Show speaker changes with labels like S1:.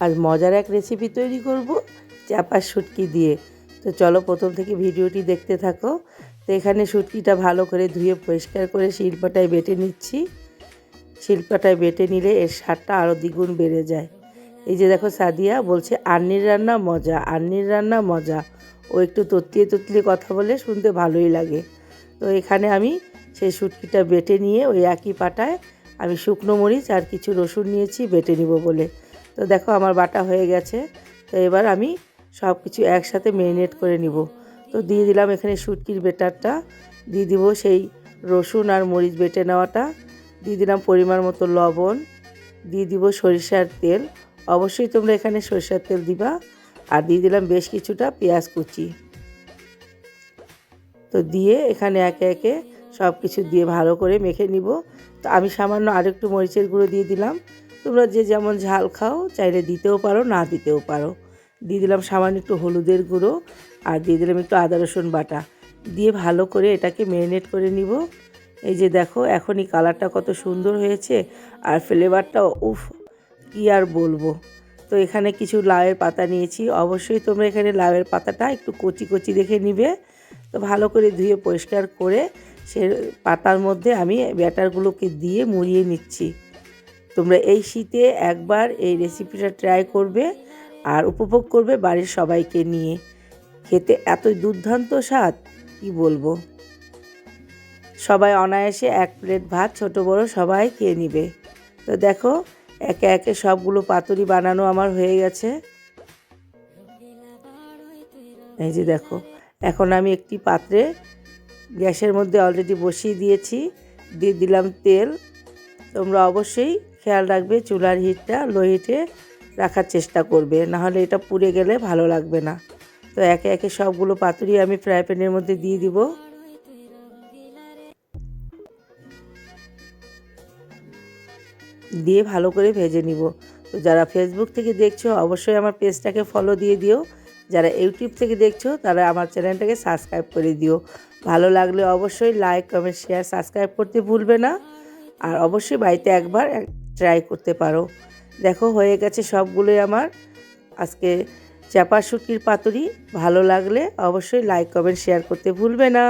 S1: আজ মজার এক রেসিপি তৈরি করব, চাপার শুটকি দিয়ে। তো চলো প্রথম থেকে ভিডিওটি দেখতে থাকো। তো এখানে শুটকিটা ভালো করে ধুয়ে পরিষ্কার করে শিল্পাটায় বেটে নিচ্ছি। শিল্পাটায় বেটে নিলে এর স্বাদটা আরও দ্বিগুণ বেড়ে যায়। এই যে দেখো সাদিয়া বলছে, আন্নির রান্না মজা, আন্নির রান্না মজা। ও একটু তত্তিয়ে তত্তিয়ে কথা বলে শুনতে ভালোই লাগে। তো এখানে আমি সেই শুটকিটা বেটে নিয়ে ওই একই পাটায় আমি শুকনো মরিচ আর কিছু রসুন নিয়েছি, বেটে নিব বলে। তো দেখো আমার বাটা হয়ে গেছে। তো এবার আমি সব কিছু একসাথে ম্যারিনেট করে নিব। তো দিয়ে দিলাম এখানে শুটকির বেটারটা। দিয়ে দিব সেই রসুন আর মরিচ বেটে নেওয়াটা। দিয়ে দিলাম পরিমাণ মতো লবণ। দিয়ে দিব সরিষার তেল। অবশ্যই তোমরা এখানে সরিষার তেল দিবা। আর দিয়ে দিলাম বেশ কিছুটা পেঁয়াজ কুচি। তো দিয়ে এখানে একে একে সব কিছু দিয়ে ভালো করে মেখে নিব। তো আমি সামান্য আরেকটু মরিচের গুঁড়ো দিয়ে দিলাম। তোমরা যে যেমন ঝাল খাও, চাইলে দিতেও পারো, না দিতেও পারো। দিয়ে দিলাম সামান্য একটু হলুদের গুঁড়ো আর দিয়ে দিলাম একটু আদা, রসুন বাটা। দিয়ে ভালো করে এটাকে ম্যারিনেট করে নিব। এই যে দেখো, এখনই কালারটা কত সুন্দর হয়েছে আর ফ্লেভারটা উফ, কী আর বলব। তো এখানে কিছু লাউয়ের পাতা নিয়েছি। অবশ্যই তোমরা এখানে লাউয়ের পাতাটা একটু কচি কচি দেখে নিবে। তো ভালো করে ধুয়ে পরিষ্কার করে সে পাতার মধ্যে আমি ব্যাটারগুলোকে দিয়ে মুড়িয়ে নিচ্ছি। তোমরা এই শীতে একবার এই রেসিপিটা ট্রাই করবে আর উপভোগ করবে বাড়ির সবাইকে নিয়ে। খেতে এতই দুর্দান্ত স্বাদ, কি বলব? সবাই অনায়াসে এক প্লেট ভাত, ছোট বড় সবাই খেয়ে নিবে। তো দেখো, একে একে সবগুলো পাতুরি বানানো আমার হয়ে গেছে। এই যে দেখো, এখন আমি একটি পাত্রে গ্যাসের মধ্যে অলরেডি বসিয়ে দিয়েছি, দিয়ে দিলাম তেল। তোমরা অবশ্যই খেয়াল রাখবে চুলার হিটটা লো হিটে রাখার চেষ্টা করবে, নাহলে এটা পুড়ে গেলে ভালো লাগবে না। তো একে একে সবগুলো পাতুরি আমি ফ্রাই প্যানের মধ্যে দিয়ে দিব। দিয়ে ভালো করে ভেজে নিব। তো যারা ফেসবুক থেকে দেখছ, অবশ্যই আমার পেজটাকে ফলো দিয়ে দিও। যারা ইউটিউব থেকে দেখছ, তারা আমার চ্যানেলটাকে সাবস্ক্রাইব করে দিও। ভালো লাগলে অবশ্যই লাইক কমেন্ট শেয়ার সাবস্ক্রাইব করতে ভুলবে না। আর অবশ্যই বাড়িতে একবার ট্রাই করতে পারো। দেখো, হয়ে গেছে সবগুলোই আমার। আজকে চাপা শুটকির পাতুরি ভালো লাগলে অবশ্যই লাইক কমেন্ট শেয়ার করতে ভুলবে না।